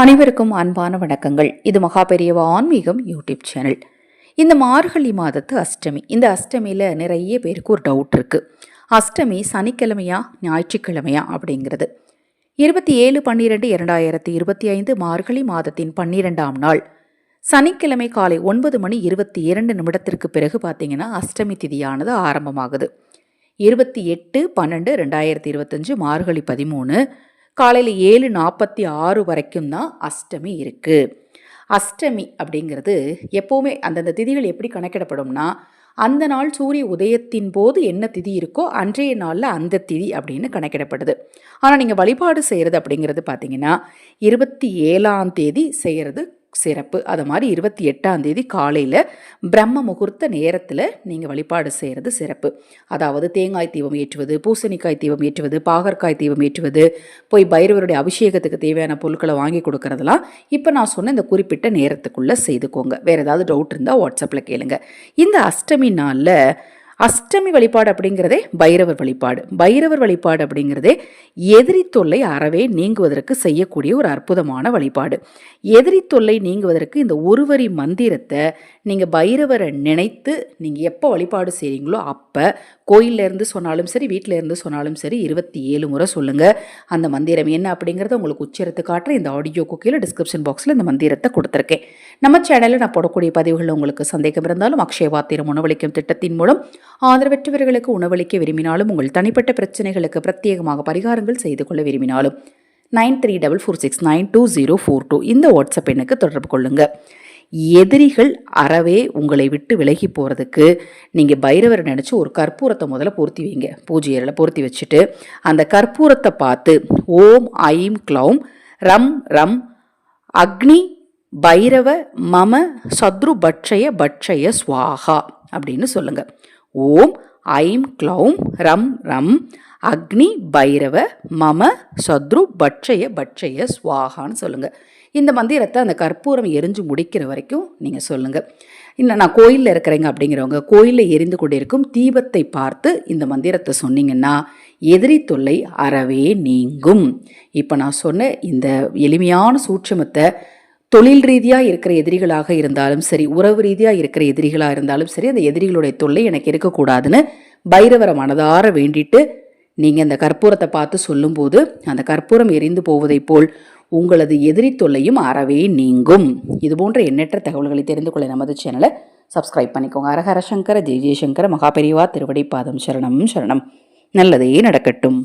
அனைவருக்கும் அன்பான வணக்கங்கள். இது மகாபெரியவா ஆன்மீகம் யூடியூப் சேனல். இந்த மார்கழி மாதத்து அஷ்டமி. இந்த அஷ்டமியில் நிறைய பேருக்கு ஒரு டவுட் இருக்குது அஷ்டமி சனிக்கிழமையா ஞாயிற்றுக்கிழமையா அப்படிங்கிறது. இருபத்தி ஏழு பன்னிரெண்டு இரண்டாயிரத்தி இருபத்தி ஐந்து மார்கழி மாதத்தின் பன்னிரெண்டாம் நாள். சனிக்கிழமை காலை ஒன்பது மணி இருபத்தி இரண்டு நிமிடத்திற்கு பிறகு பார்த்தீங்கன்னா அஷ்டமி திதியானது ஆரம்பமாகுது. இருபத்தி எட்டு பன்னெண்டு ரெண்டாயிரத்தி இருபத்தஞ்சு மார்கழி பதிமூணு காலையில் ஏழு நாற்பத்தி ஆறு வரைக்கும் தான் அஷ்டமி இருக்குது அஷ்டமி அப்படிங்கிறது எப்போவுமே அந்தந்த திதிகள் எப்படி கணக்கிடப்படும்னா அந்த நாள் சூரிய உதயத்தின் போது என்ன திதி இருக்கோ அன்றைய நாளில் அந்த திதி அப்படின்னு கணக்கிடப்படுது. ஆனால் நீங்கள் வழிபாடு செய்கிறது அப்படிங்கிறது பார்த்தீங்கன்னா இருபத்தி ஏழாம் தேதி செய்கிறது சிறப்பு. அது மாதிரி இருபத்தி எட்டாம் தேதி காலையில் பிரம்ம முகூர்த்த நேரத்தில் நீங்கள் வழிபாடு செய்கிறது சிறப்பு. அதாவது தேங்காய் தீபம் ஏற்றுவது பூசணிக்காய் தீபம் ஏற்றுவது பாகற்காய் தீபம் ஏற்றுவது போய் பைரவருடைய அபிஷேகத்துக்கு தேவையான பொருட்களை வாங்கி கொடுக்கறதெல்லாம் இப்போ நான் சொன்ன இந்த குறிப்பிட்ட நேரத்துக்குள்ளே செய்துக்கோங்க. வேறு ஏதாவது டவுட் இருந்தால் வாட்ஸ்அப்பில் கேளுங்க. இந்த அஷ்டமி நாளில் அஷ்டமி வழிபாடு அப்படிங்கிறதே பைரவர் வழிபாடு. பைரவர் வழிபாடு அப்படிங்கிறதே எதிரி தொல்லை அறவே நீங்குவதற்கு செய்யக்கூடிய ஒரு அற்புதமான வழிபாடு. எதிரி தொல்லை நீங்குவதற்கு இந்த ஒருவரி மந்திரத்தை நீங்கள் பைரவரை நினைத்து நீங்கள் எப்போ வழிபாடு செய்கிறீங்களோ அப்போ கோயிலில் இருந்து சொன்னாலும் சரி வீட்டில் இருந்து சொன்னாலும் சரி இருபத்தி ஏழு முறை சொல்லுங்கள் அந்த மந்திரம் என்ன அப்படிங்கிறத உங்களுக்கு உச்சரித்து காட்டுற இந்த ஆடியோ குக்கியில் டிஸ்கிரிப்ஷன் பாக்ஸில் இந்த மந்திரத்தை கொடுத்துருக்கேன். நம்ம சேனலில் நான் போடக்கூடிய பதிவுகளில் உங்களுக்கு சந்தேகம் இருந்தாலும் அக்ஷயபாத்திரம் உணவளிக்கும் திட்டத்தின் மூலம் ஆதரவற்றவர்களுக்கு உணவளிக்க விரும்பினாலும் உங்கள் தனிப்பட்ட பிரச்சனைகளுக்கு பிரத்யேகமாக பரிகாரங்கள் செய்து கொள்ள விரும்பினாலும் nine three double four six nine two zero four two இந்த வாட்ஸ்அப் எண்ணுக்கு தொடர்பு கொள்ளுங்கள் எதிரிகள் அறவே உங்களை விட்டு விலகி போகிறதுக்கு நீங்கள் பைரவரை நினச்சி ஒரு கற்பூரத்தை முதல்ல பொருத்தி வைங்க. பூஜை பொருத்தி வச்சுட்டு அந்த கற்பூரத்தை பார்த்து ஓம் ஐம் க்ளௌம் ரம் ரம் அக்னி பைரவ மம சத்ரு பட்சய பட்சய ஸ்வாகா அப்படின்னு சொல்லுங்கள் ஓம் ஐம் க்ளௌம் ரம் ரம் அக்னி பைரவ மம சத்ரு பட்சய பட்சய ஸ்வாகான்னு சொல்லுங்கள் இந்த மந்திரத்தை அந்த கற்பூரம் எரிஞ்சு முடிக்கிற வரைக்கும் நீங்கள் சொல்லுங்கள் இன்னும் நான் கோயிலில் இருக்கிறேங்க அப்படிங்கிறவங்க கோயிலில் எரிந்து கொண்டிருக்கும் தீபத்தை பார்த்து இந்த மந்திரத்தை சொன்னீங்கன்னா எதிரி தொல்லை அறவே நீங்கும். இப்போ நான் சொன்ன இந்த எளிமையான சூட்சமத்தை தொழில் ரீதியாக இருக்கிற எதிரிகளாக இருந்தாலும் சரி உறவு ரீதியாக இருக்கிற எதிரிகளாக இருந்தாலும் சரி அந்த எதிரிகளுடைய தொல்லை எனக்கு இருக்கக்கூடாதுன்னு பைரவரை மனதார வேண்டிட்டு நீங்கள் அந்த கற்பூரத்தை பார்த்து சொல்லும்போது அந்த கற்பூரம் எரிந்து போவதைப் போல் உங்களது எதிரி தொல்லையும் அறவே நீங்கும். இது போன்ற எண்ணற்ற தகவல்களை தெரிந்து கொள்ள நமது சேனலை சப்ஸ்கிரைப் பண்ணிக்கோங்க. அரஹர சங்கர ஜெய ஜெயசங்கர மகாபெரிவா திருவடி பாதம் சரணம் சரணம். நல்லதே நடக்கட்டும்.